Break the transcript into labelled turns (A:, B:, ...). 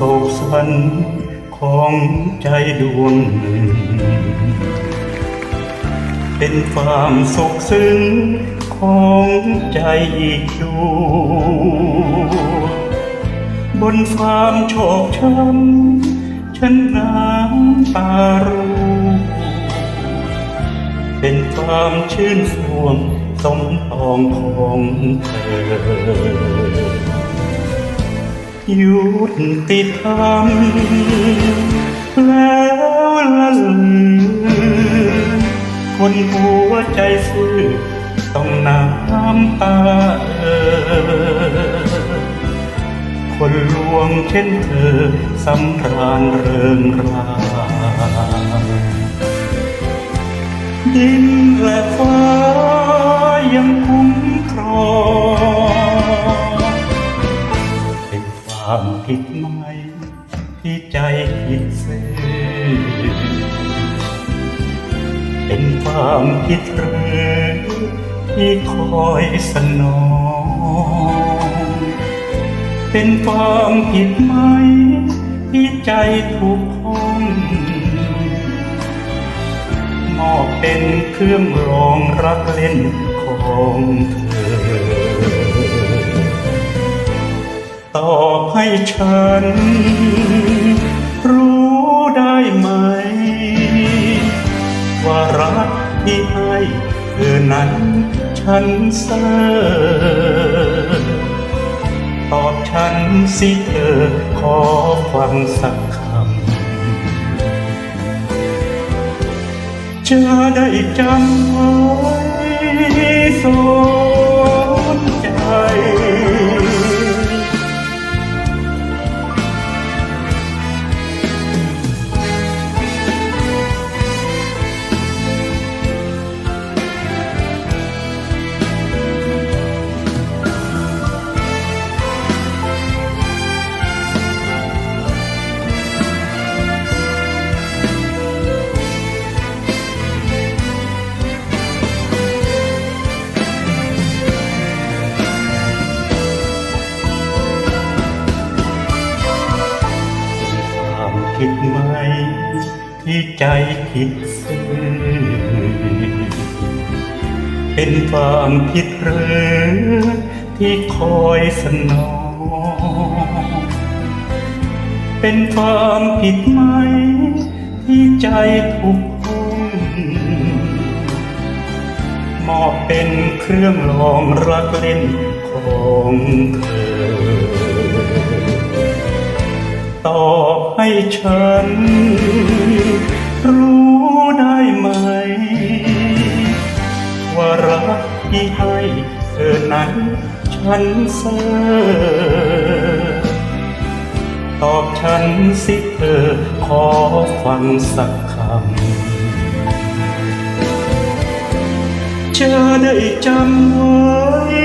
A: ศกสันของใจดวงหนึ่ง เป็นความสุขซึ้งของใจอีกดวงบนความโชคช้ำฉันน้ำตารูเป็นความชื่นสวงสมปองของเธอ ยุดติดทำแล้วละลืมคนหัวใจซื่อต้องน้ำตาเออคนลวงเช่นเธอสำราญเริงราดินและฟ้ายังคุ้มครองามผิดไหมที่ใจผิดซื่อเป็นความผิดหรือที่คอยสนอง เป็นความผิดไหมที่ใจถูกพ้องมอบเป็นเครื่องรองรักเล่นของเธอ ตอบให้ฉัน รู้ได้ไหม ว่ารักที่ให้เธอนั้นฉันเสอตอบฉันสิเธอขอฟังสักคำจะได้จำไว้สน ผิดไหม ที่ใจผิดซื่อเป็นความผิดหรือที่คอยสนอง เป็นความผิดไหม ที่ใจถูกพ้นมอบเป็นเครื่องรองรักเล่นของเธอตอบ ให้ฉัน รู้ได้ไหม ว่ารักที่ให้เธอนั้นฉันเสอตอบฉันสิเธอขอฟังสักคำจะได้จำไว้